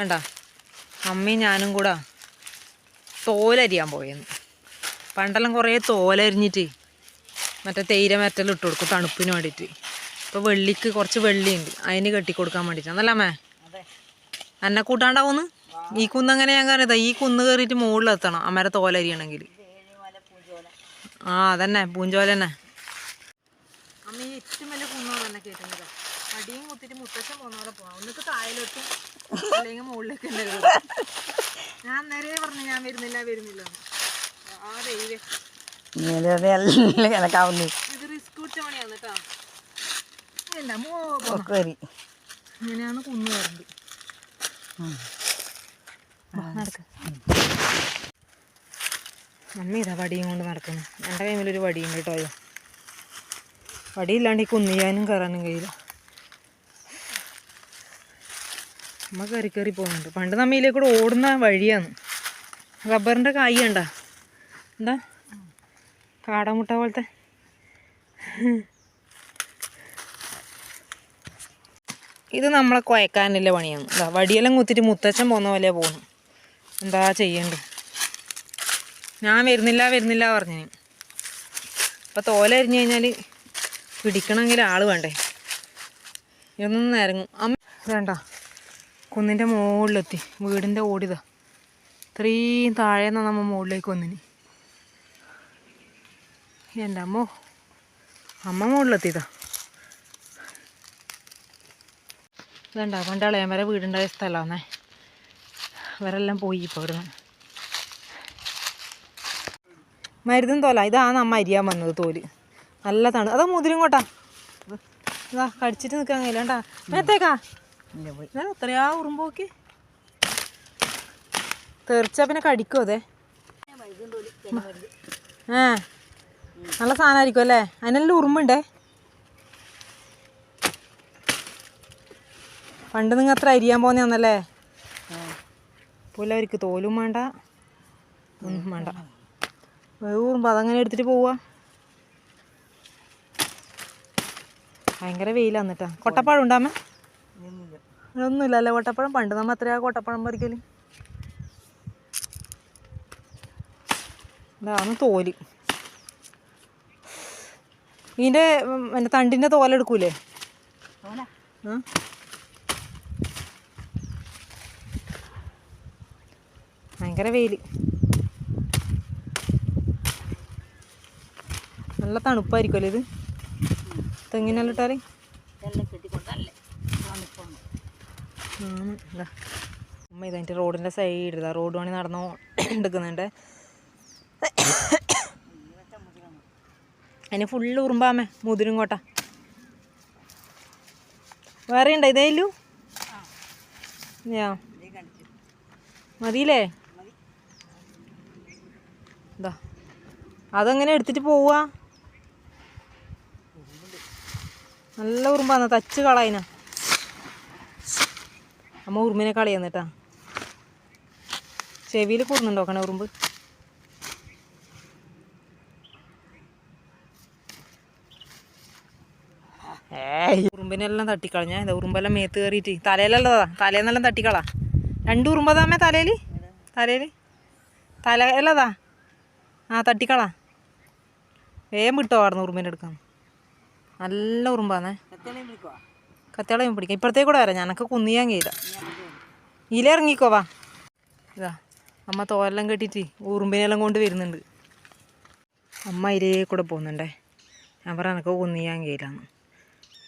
കണ്ട? അമ്മയും ഞാനും കൂടെ തോലരിയാൻ പോയെന്ന്. പണ്ടെല്ലാം കുറേ തോലരിഞ്ഞിട്ട് മറ്റേ തേയില മെറ്റൽ ഇട്ട് കൊടുക്കും തണുപ്പിന് വേണ്ടിയിട്ട്. ഇപ്പോൾ വെള്ളിക്ക് കുറച്ച് വെള്ളിയുണ്ട്. അതിന് കെട്ടിക്കൊടുക്കാൻ വേണ്ടിയിട്ടാണ്. എന്നല്ല അമ്മേ? എന്നെ കൂട്ടാണ്ടാവുന്നു? ഈ കുന്നങ്ങനെ ഞാൻ കയറിയതാ ഈ കുന്ന് കയറിയിട്ട് മുകളിലെത്തണം അമ്മേരെ തോലരിയണമെങ്കിൽ. ആ അതന്നെ. പൂഞ്ചോല തന്നെ. അമ്മ ഈ ഏറ്റവും വലിയ കുന്നാണ് തന്നെ കേട്ടുന്നത് അടിയും കുത്തിട്ട് മുത്തച്ഛൻ പോകുന്നവിടെ പോവാം. ഒന്നിക്ക് താഴെലോട്ടും അല്ലെങ്കിൽ മുകളിലേക്ക്. ഞാൻ നേരെ പറഞ്ഞു ഞാൻ വരുന്നില്ല വരുന്നില്ല. ആ ദൈവേ. എല്ലാം കണക്കാവുന്നു. ഇത് റിസ്ക് പിടിച്ച പണിയാണ് കേട്ടോ. എന്റെ അമ്മോ ഇങ്ങനെയാണ് കുന്ന് ഇതാ വടിയും കൊണ്ട് നടക്കുന്നു. എന്റെ കൈമിലൊരു വടിയുണ്ട് കേട്ടോ വടിയില്ലാണ്ട് ഈ കുന്നിയാനും കയറാനും കഴിയില്ല. അമ്മ കയറി കയറി പോകുന്നുണ്ട് പണ്ട് നമ്മയിലേക്ക് കൂടെ ഓടുന്ന വഴിയാണ്. റബ്ബറിന്റെ കായ് കണ്ട? എന്താ? കാടമുട്ട പോലത്തെ. ഇത് നമ്മളെ കുഴക്കാനുള്ള പണിയാണ്. എന്താ വടിയെല്ലാം കുത്തിട്ട് മുത്തച്ഛൻ പോകുന്ന പോലെ പോകുന്നു എന്താ ചെയ്യണ്ട? ഞാൻ വരുന്നില്ല വരുന്നില്ല പറഞ്ഞു. അപ്പോൾ അപ്പം തോല അരിഞ്ഞു കഴിഞ്ഞാൽ പിടിക്കണമെങ്കിൽ ആൾ വേണ്ടേ? ഇതൊന്നും ഇറങ്ങും അമ്മ വേണ്ട. കുന്നിന്റെ മുകളിലെത്തി. വീടിന്റെ ഓടിതാ. ഇത്രയും താഴെ നിന്നാണ് നമ്മൾ മുകളിലേക്ക് വന്നിന്. എന്റെ അമ്മോ. അമ്മ മുകളിലെത്തിയതാ. ഇതുണ്ടാ പണ്ട് വരെ വീടുണ്ടായ സ്ഥലമാണേ വരെല്ലാം പോയി ഇപ്പോൾ ഇവിടുന്ന്. മരുന്നും തോല. ഇതാണ് അമ്മ അരിയാൻ വന്നത് തോൽ. നല്ല തണു. അതാ മുതിരും കോട്ടാ. ഇതാ കടിച്ചിട്ട് നിൽക്കാൻ കഴിയില്ല കേട്ടാ മേത്തേക്കാ ഇല്ല എത്രയാ ഉറുമ്പോക്ക്? തെറിച്ചാ പിന്നെ കടിക്കും അതെ. ഏ നല്ല സാധനമായിരിക്കും അല്ലേ? അതിനെല്ലാം ഉറുമ്പുണ്ടേ? പണ്ട് നിങ്ങൾ അത്ര അരിയാൻ പോന്നെയാന്നല്ലേ പോലെ അവർക്ക് തോലും വേണ്ട ഒന്നും വേണ്ട. ഉറുമ്പ് അതങ്ങനെ എടുത്തിട്ട് പോവാ. ഭയങ്കര വെയിലാന്നിട്ടാ കേട്ടോ കൊട്ടപ്പഴം കോട്ടപ്പഴം പണ്ട് നമ്മൾ എത്രയാ കോട്ടപ്പഴം പറിക്കൽ? ഇതാണ് തോൽ. ഇതിന്റെ എന്റെ തണ്ടിന്റെ തോലെടുക്കൂലേ? ഭയങ്കര വെയിൽ നല്ല തണുപ്പായിരിക്കുമല്ലേ ഇത്? തെങ്ങിനെല്ലാം ഇട്ടാൽ അമ്മ ഇതായിട്ട് റോഡിന്റെ സൈഡ് ഇതാ. റോഡ് പണി നടന്നു എടുക്കുന്നുണ്ട്. അതിന് ഫുള്ള് ഉറുമ്പാമേ മുതിരും കോട്ട. വേറെ ഉണ്ടോ? ഇതേലു ഞാ മതിയില്ലേ? ഇതാ അതെങ്ങനെ എടുത്തിട്ട് പോവാ? നല്ല ഉറുമ്പാന്ന് തച്ച് കളയിന അമ്മ ഉറുമ്പിനെ കളയാന്നിട്ടാ ചെവിയിൽ കൂടുന്നുണ്ടോ കണ ഉറുമ്പ്? ഉറുമ്പിനെല്ലാം തട്ടിക്കളഞ്ഞ. ഇതാ ഉറുമ്പെല്ലാം മേത്ത് കയറിയിട്ട് തലയിലല്ലതാ തലേന്നെല്ലാം തട്ടിക്കളാ. രണ്ട് ഉറുമ്പതാമേ തലയിൽ തലയിൽ തലയിലതാ. ആ തട്ടിക്കളാ. വേഗം വിട്ടോ ആടുന്ന ഉറുമ്പിന്റെ എടുക്കാൻ. നല്ല ഉറുമ്പാന്നേ. എത്രയും വിളിക്കുവാ കത്തിയാളെ പിടിക്കാം. ഇപ്പഴത്തേക്ക് കൂടെ വരാം. ഞാനൊക്കെ കുന്നിയാൻ കയ്യില്ല ഇല ഇറങ്ങിക്കോ വാ. ഇതാ അമ്മ തോരെല്ലാം കെട്ടിയിട്ട് ഉറുമ്പിനെല്ലാം കൊണ്ട് വരുന്നുണ്ട്. അമ്മ ഇരയെ കൂടെ പോകുന്നുണ്ടേ. ഞാൻ പറ എനക്ക് കുന്നിയാൻ കയ്യിലാണ്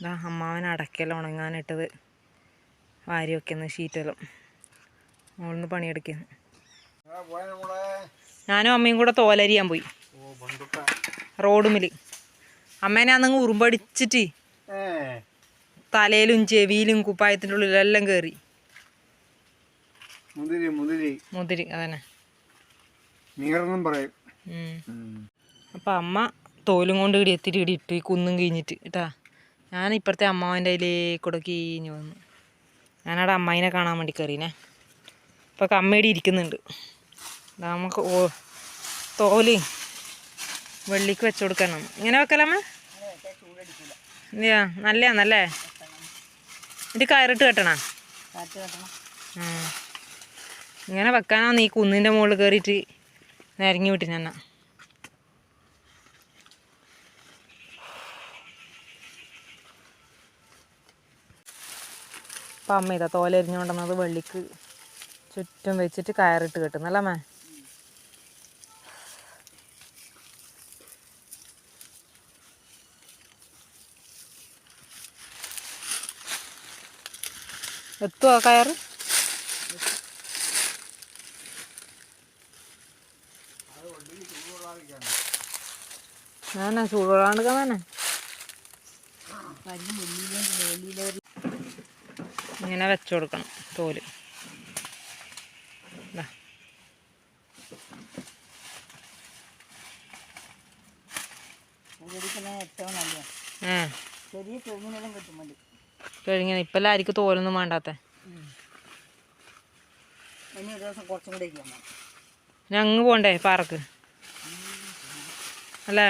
ഇതാ അമ്മാവൻ അടക്കെല്ലാം ഉണങ്ങാനിട്ടത് വാരി വെക്കുന്നു ഷീറ്റെല്ലാം. മോളിന്ന് പണിയെടുക്കുന്നു. ഞാനും അമ്മയും കൂടെ തോലരിയാൻ പോയി. റോഡുമിൽ അമ്മേനെ അന്നങ്ങ് ഉറുമ്പടിച്ചിട്ട് തലയിലും ചെവിയിലും കുപ്പായത്തിന്റെ ഉള്ളിലെല്ലാം കയറി മുതിരി മുതിരി മുതിരി അതന്നെ. നീറെന്നും പറയും. ഉം. അപ്പം അമ്മ തോലും കൊണ്ട് ഇടി എത്തിയിട്ട് ഇടി ഇട്ടു ഈ കുന്നും കഴിഞ്ഞിട്ട് കേട്ടാ. ഞാൻ ഇപ്പുറത്തെ അമ്മാവന്റെ അതിലേക്കൂടെ കീഞ്ഞു വന്നു. ഞാനവിടെ അമ്മായിനെ കാണാൻ വേണ്ടി കയറിനെ ഇപ്പം കമ്മേടി ഇരിക്കുന്നുണ്ട്. ദാ നമുക്ക് ഓ തോൽ വെള്ളിക്ക് വെച്ചു കൊടുക്കണം. ഇങ്ങനെ വെക്കലമ്മ നല്ല നല്ലയാന്നല്ലേ? ഇത് കയറിട്ട് കെട്ടണ. ഇങ്ങനെ വെക്കാനാണ് ഈ കുന്നിന്റെ മുകളിൽ കയറിയിട്ട് നിരങ്ങി വിട്ടിനെന്നാ അപ്പം അമ്മ ഇതാ തോലെരിഞ്ഞുകൊണ്ടുവന്നത് വെള്ളിക്ക് ചുറ്റും വെച്ചിട്ട് കയറിട്ട് കെട്ടുന്നല്ലേ അമ്മേ? എത്തുവോ കയറ്? ഞാനാ വെള്ളിയിലും ഇങ്ങനെ വെച്ചു കൊടുക്കണം തോൽ. ചെറിയ തെങ്ങിനെല്ലാം കിട്ടും മതി. കഴിഞ്ഞ ഇപ്പം എല്ലാവർക്കും തോലൊന്നും വേണ്ടാത്ത ഞങ്ങ് പോണ്ടേ പാർക്ക് അല്ലേ?